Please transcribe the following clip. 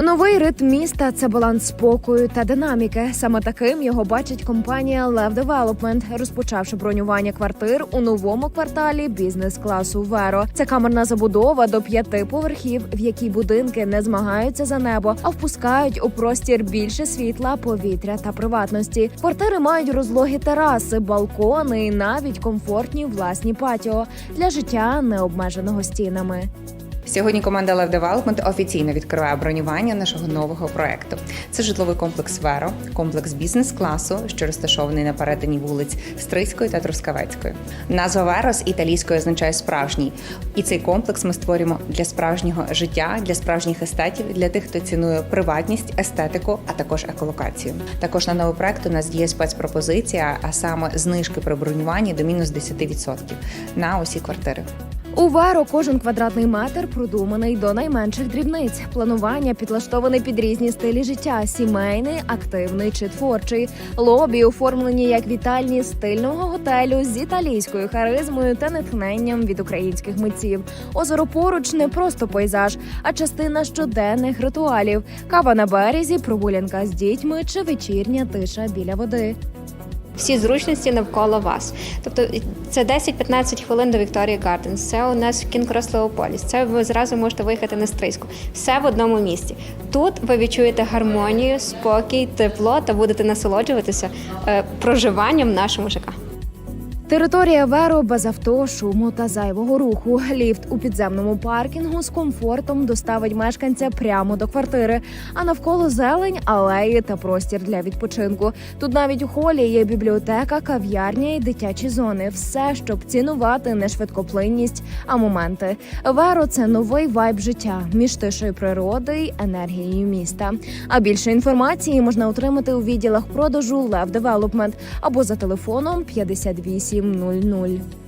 Новий ритм міста це баланс спокою та динаміки. Саме таким його бачить компанія Lev Development, розпочавши бронювання квартир у новому кварталі бізнес-класу Веро. Це камерна забудова до п'яти поверхів, в якій будинки не змагаються за небо, а впускають у простір більше світла, повітря та приватності. Квартири мають розлогі тераси, балкони і навіть комфортні власні патіо для життя не обмеженого стінами. Сьогодні команда Love Development офіційно відкриває бронювання нашого нового проекту. Це житловий комплекс Веро, комплекс бізнес-класу, що розташований на перетині вулиць Стрийської та Трускавецької. Назва Веро з італійської означає справжній, і цей комплекс ми створюємо для справжнього життя, для справжніх естетів, для тих, хто цінує приватність, естетику, а також еколокацію. Також на новий проект у нас діє спецпропозиція, а саме знижки при бронюванні до мінус 10% на усі квартири. У Веро кожен квадратний метр продуманий до найменших дрібниць. Планування підлаштоване під різні стилі життя: сімейний, активний чи творчий. Лобі оформлені як вітальні стильного готелю з італійською харизмою та натхненням від українських митців. Озеро поруч не просто пейзаж, а частина щоденних ритуалів: кава на березі, прогулянка з дітьми чи вечірня тиша біля води. Всі зручності навколо вас. Тобто це 10-15 хвилин до Вікторії Гарденс, це у нас Кінкрос Леополіс, це ви зразу можете виїхати на стрийську. Все в одному місці. Тут ви відчуєте гармонію, спокій, тепло та будете насолоджуватися е, проживанням в нашому ЖК. Територія Веро без авто, шуму та зайвого руху. Ліфт у підземному паркінгу з комфортом доставить мешканця прямо до квартири. А навколо зелень, алеї та простір для відпочинку. Тут навіть у холі є бібліотека, кав'ярня і дитячі зони. Все, щоб цінувати не швидкоплинність, а моменти. Веро це новий вайб життя між тишою природи й енергією міста. А більше інформації можна отримати у відділах продажу Лев Development або за телефоном 5800.